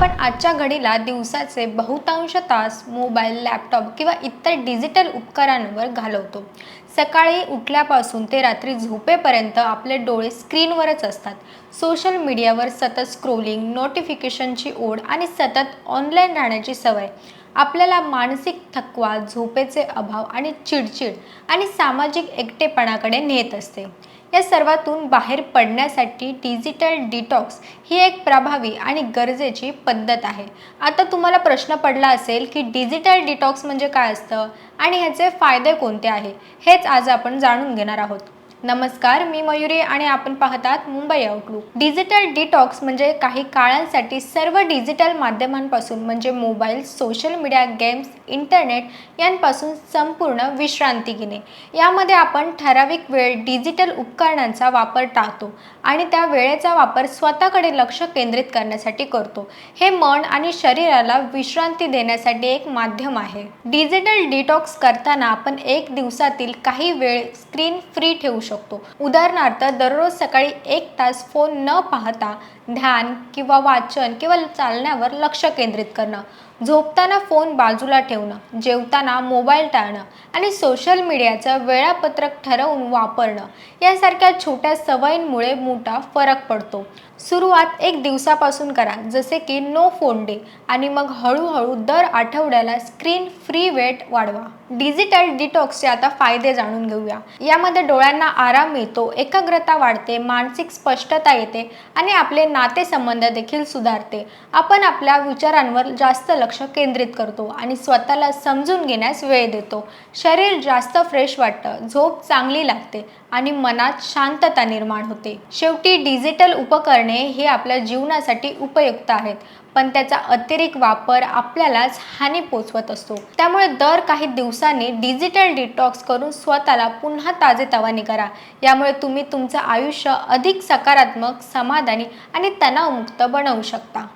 आपण आजच्या घडीला दिवसाचे बहुतांश तास मोबाईल लॅपटॉप किंवा इतर डिजिटल उपकरणांवर घालवतो. सकाळी उठल्यापासून ते रात्री झोपेपर्यंत आपले डोळे स्क्रीनवरच असतात. सोशल मीडियावर सतत स्क्रोलिंग नोटिफिकेशनची ओढ आणि सतत ऑनलाईन राहण्याची सवय. आपल्याला मानसिक थकवा झोपेचे अभाव आणि चिडचिड आणि सामाजिक एकटेपणाकडे नेत असते. या सर्वातून बाहेर पडण्यासाठी डिजिटल डिटॉक्स ही एक प्रभावी आणि गरजेची पद्धत आहे. आता तुम्हाला प्रश्न पडला असेल की डिजिटल डिटॉक्स म्हणजे काय असतं आणि ह्याचे फायदे कोणते आहे? हेच आज आपण जाणून घेणार आहोत. नमस्कार मी मयुरी आणि आपण पाहतात मुंबई आउटलुक डिजिटल डिटॉक्स म्हणजे काही काळांसाठी सर्व डिजिटल माध्यमांपासून म्हणजे mobile social media games internet यांपासून संपूर्ण विश्रांती घेणे. यामध्ये आपण ठराविक वेळ डिजिटल उपकरणांचा वापर टाळतो आणि त्या वेळेचा वापर स्वतःकडे लक्ष केंद्रित करण्यासाठी करतो. हे मन आणि शरीराला विश्रांती देण्यासाठी एक माध्यम आहे. डिजिटल डिटॉक्स करताना आपण एक दिवसातील काही वेळ स्क्रीन फ्री ठेवू शकतो. उदाहरणार्थ दररोज सकाळी एक तास फोन न पाहता ध्यान किंवा वाचन किंवा चालण्यावर लक्ष केंद्रित करणं झोपताना फोन बाजूला ठेवणं जेवताना मोबाईल टाळणं आणि सोशल मीडियाचं वेळापत्रक ठरवून वापरणं यासारख्या छोट्या सवयींमुळे मोठा फरक पडतो. सुरुवात एक दिवसापासून करा जसे की नो फोन डे आणि मग हळूहळू दर आठवड्याला स्क्रीन फ्री वेट वाढवा. डिजिटल डिटॉक्सचे आता फायदे जाणून घेऊया. यामध्ये डोळ्यांना आराम मिळतो एकाग्रता वाढते मानसिक स्पष्टता येते आणि आपले नातेसंबंध देखील सुधारते. आपण आपल्या विचारांवर जास्त लक्ष केंद्रित करतो आणि स्वतःला समजून घेण्यास वेळ देतो. शरीर जास्त फ्रेश वाटतं झोप चांगली लागते आणि मनात शांतता निर्माण होते. शेवटी डिजिटल उपकरणे हे आपल्या जीवनासाठी उपयुक्त आहेत. पण त्याचा अतिरिक्त वापर आपल्यालाच हानी पोचवत असतो. त्यामुळे दर काही दिवसांनी डिजिटल डिटॉक्स करून स्वतःला पुन्हा ताजेतवाने करा. यामुळे तुम्ही तुमचं आयुष्य अधिक सकारात्मक समाधानी आणि तणावमुक्त बनवू शकता.